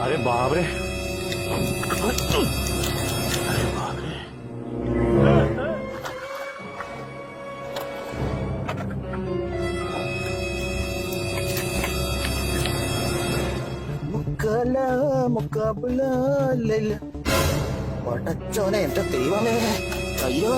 अरे बाप रे മുക്കല മുക്കബുല ലൈല. പടച്ചോനെ എന്റെ ദൈവമേ അയ്യോ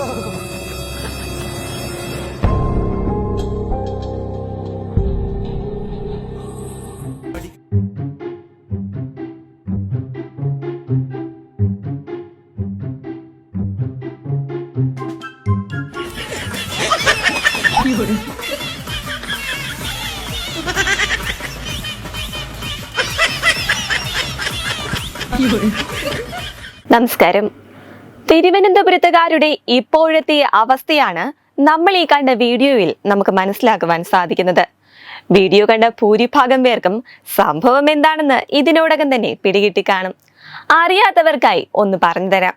നമസ്കാരം. തിരുവനന്തപുരത്തുകാരുടെ ഇപ്പോഴത്തെ അവസ്ഥയാണ് നമ്മൾ ഈ കണ്ട വീഡിയോയിൽ നമുക്ക് മനസ്സിലാക്കുവാൻ സാധിക്കുന്നത്. വീഡിയോ കണ്ട ഭൂരിഭാഗം പേർക്കും സംഭവം എന്താണെന്ന് ഇതിനോടകം തന്നെ പിടികിട്ടി കാണും. അറിയാത്തവർക്കായി ഒന്ന് പറഞ്ഞു തരാം.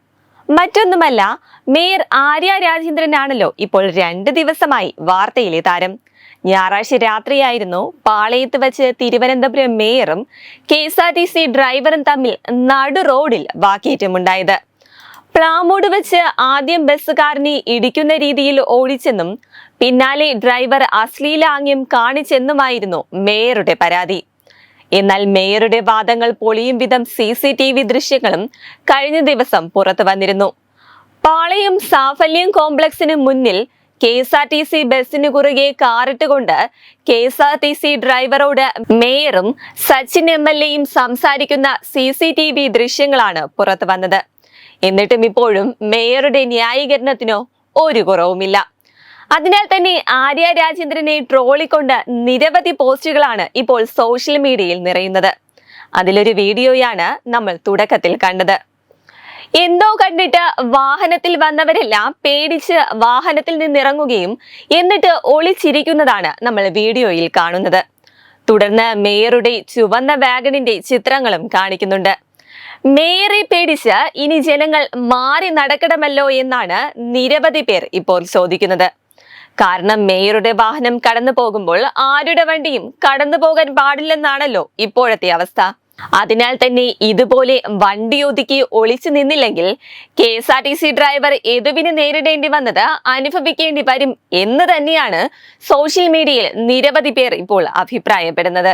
മറ്റൊന്നുമല്ല മേയർ ആര്യ രാജേന്ദ്രനാണല്ലോ ഇപ്പോൾ രണ്ട് ദിവസമായി വാർത്തയിലെ താരം. ഞായറാഴ്ച രാത്രിയായിരുന്നു പാളയത്ത് വെച്ച് Thiruvananthapuram മേയറും K S R T C ഡ്രൈവറും തമ്മിൽ നടു റോഡിൽ വാക്കേറ്റമുണ്ടായത്. പ്ലാമോട് വെച്ച് ആദ്യം ബസ്സുകാരനെ ഇടിക്കുന്ന രീതിയിൽ ഓടിച്ചെന്നും പിന്നാലെ ഡ്രൈവർ അശ്ലീലാംഗ്യം കാണിച്ചെന്നുമായിരുന്നു മേയറുടെ പരാതി. എന്നാൽ മേയറുടെ വാദങ്ങൾ പൊളിയും വിധം സി സി ടി വി ദൃശ്യങ്ങളും കഴിഞ്ഞ ദിവസം പുറത്തു വന്നിരുന്നു. പാളയം സാഫല്യം കോംപ്ലക്സിന് മുന്നിൽ K S R T C ബസ്സിന് കുറുകെ കാറിട്ടുകൊണ്ട് K S R T C ഡ്രൈവറോട് മേയറും സച്ചിൻ എം എൽ എയും സംസാരിക്കുന്ന സി സി ടി വി ദൃശ്യങ്ങളാണ് പുറത്തു വന്നത്. എന്നിട്ടും ഇപ്പോഴും മേയറുടെ ന്യായീകരണത്തിനോ ഒരു കുറവുമില്ല. അതിനാൽ തന്നെ ആര്യ രാജേന്ദ്രനെ ട്രോളിക്കൊണ്ട് നിരവധി പോസ്റ്റുകളാണ് ഇപ്പോൾ സോഷ്യൽ മീഡിയയിൽ നിറയുന്നത്. അതിലൊരു വീഡിയോയാണ് നമ്മൾ തുടക്കത്തിൽ കണ്ടത്. എന്തോ കണ്ടിട്ട് വാഹനത്തിൽ വന്നവരെല്ലാം പേടിച്ച് വാഹനത്തിൽ നിന്നിറങ്ങുകയും എന്നിട്ട് ഒളിച്ചിരിക്കുന്നതാണ് നമ്മൾ വീഡിയോയിൽ കാണുന്നത്. തുടർന്ന് മേയറുടെ ചുവന്ന വാഗണിന്റെ ചിത്രങ്ങളും കാണിക്കുന്നുണ്ട്. മേയറെ പേടിച്ച് ഇനി ജനങ്ങൾ മാറി നടക്കണമല്ലോ എന്നാണ് നിരവധി പേർ ഇപ്പോൾ ചോദിക്കുന്നത്. കാരണം മേയറുടെ വാഹനം കടന്നു പോകുമ്പോൾ ആരുടെ വണ്ടിയും കടന്നു പോകാൻ പാടില്ലെന്നാണല്ലോ ഇപ്പോഴത്തെ അവസ്ഥ. അതിനാൽ തന്നെ ഇതുപോലെ വണ്ടി ഒതുക്കി ഒളിച്ചു നിന്നില്ലെങ്കിൽ K S R T C driver എതുവിന് നേരിടേണ്ടി വന്നത് അനുഭവിക്കേണ്ടി വരും എന്ന് തന്നെയാണ് സോഷ്യൽ മീഡിയയിൽ നിരവധി പേർ ഇപ്പോൾ അഭിപ്രായപ്പെടുന്നത്.